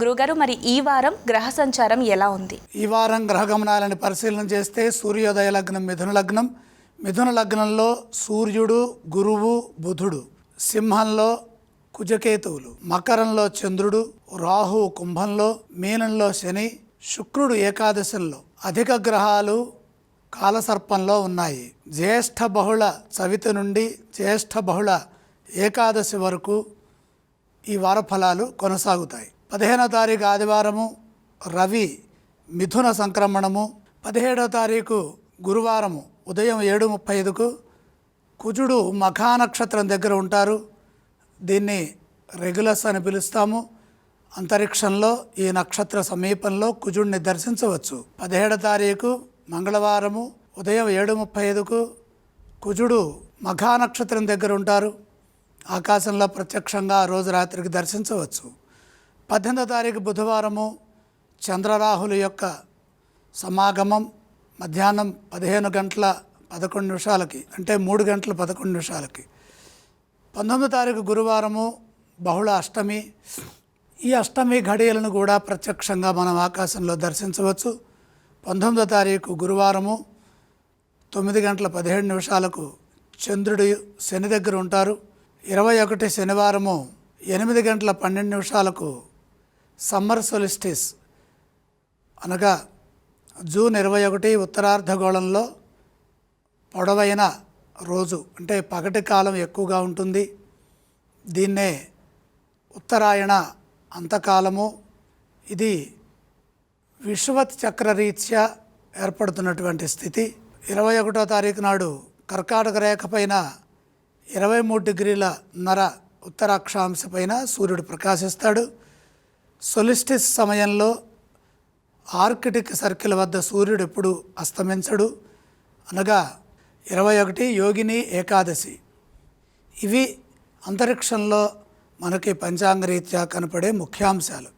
గురుగారు మరి ఈ వారం గ్రహ సంచారం ఎలా ఉంది? ఈ వారం గ్రహ గమనాలను పరిశీలన చేస్తే సూర్యోదయ లగ్నం మిథున లగ్నం. మిథున లగ్నంలో సూర్యుడు గురువు బుధుడు. సింహంలో కుజకేతువులు. మకరంలో చంద్రుడు రాహు కుంభంలో మీనంలో శని శుక్రుడు ఏకాదశంలో. అధిక గ్రహాలు కాలసర్పంలో ఉన్నాయి. జ్యేష్ఠ బహుళ చవితి నుండి జ్యేష్ఠ బహుళ ఏకాదశి వరకు ఈ వార ఫలాలు కొనసాగుతాయి. పదిహేనో తారీఖు ఆదివారము రవి మిథున సంక్రమణము. పదిహేడో తారీఖు గురువారము ఉదయం ఏడు ముప్పై ఐదుకు కుజుడు మఖా నక్షత్రం దగ్గర ఉంటారు. దీన్ని రెగ్యులస్ అని పిలుస్తాము. అంతరిక్షంలో ఈ నక్షత్ర సమీపంలో కుజుడిని దర్శించవచ్చు. పదిహేడో తారీఖు మంగళవారము ఉదయం ఏడు ముప్పై ఐదుకు కుజుడు మఘా నక్షత్రం దగ్గర ఉంటారు. ఆకాశంలో ప్రత్యక్షంగా ఆ రోజు రాత్రికి దర్శించవచ్చు. పద్దెనిమిదో తారీఖు బుధవారము చంద్రరాహుల యొక్క సమాగమం మధ్యాహ్నం పదిహేను గంటల పదకొండు నిమిషాలకి అంటే మూడు గంటల పదకొండు నిమిషాలకి. పంతొమ్మిదో తారీఖు గురువారము బహుళ అష్టమి. ఈ అష్టమి ఘడియలను కూడా ప్రత్యక్షంగా మనం ఆకాశంలో దర్శించవచ్చు. పంతొమ్మిదో తారీఖు గురువారము తొమ్మిది గంటల పదిహేడు నిమిషాలకు చంద్రుడు శని దగ్గర ఉంటారు. ఇరవై ఒకటి శనివారము ఎనిమిది గంటల పన్నెండు నిమిషాలకు సమ్మర్ సొలిస్టిస్ అనగా జూన్ ఇరవై ఒకటి ఉత్తరార్ధగోళంలో పొడవైన రోజు అంటే పగటి కాలం ఎక్కువగా ఉంటుంది. దీన్నే ఉత్తరాయణ అంతకాలము. ఇది విశ్వత్ చక్రరీత్యా ఏర్పడుతున్నటువంటి స్థితి. ఇరవై ఒకటో తారీఖు నాడు కర్కాటక రేఖ పైన ఇరవై మూడు డిగ్రీల నర ఉత్తరాక్షాంశ పైన సూర్యుడు ప్రకాశిస్తాడు. సొలిస్టిస్ సమయంలో ఆర్కిటిక్ సర్కిల్ వద్ద సూర్యుడు ఎప్పుడు అస్తమించడు. అనగా ఇరవై ఒకటి యోగిని ఏకాదశి. ఇవి అంతరిక్షంలో మనకి పంచాంగరీత్యా కనపడే ముఖ్యాంశాలు.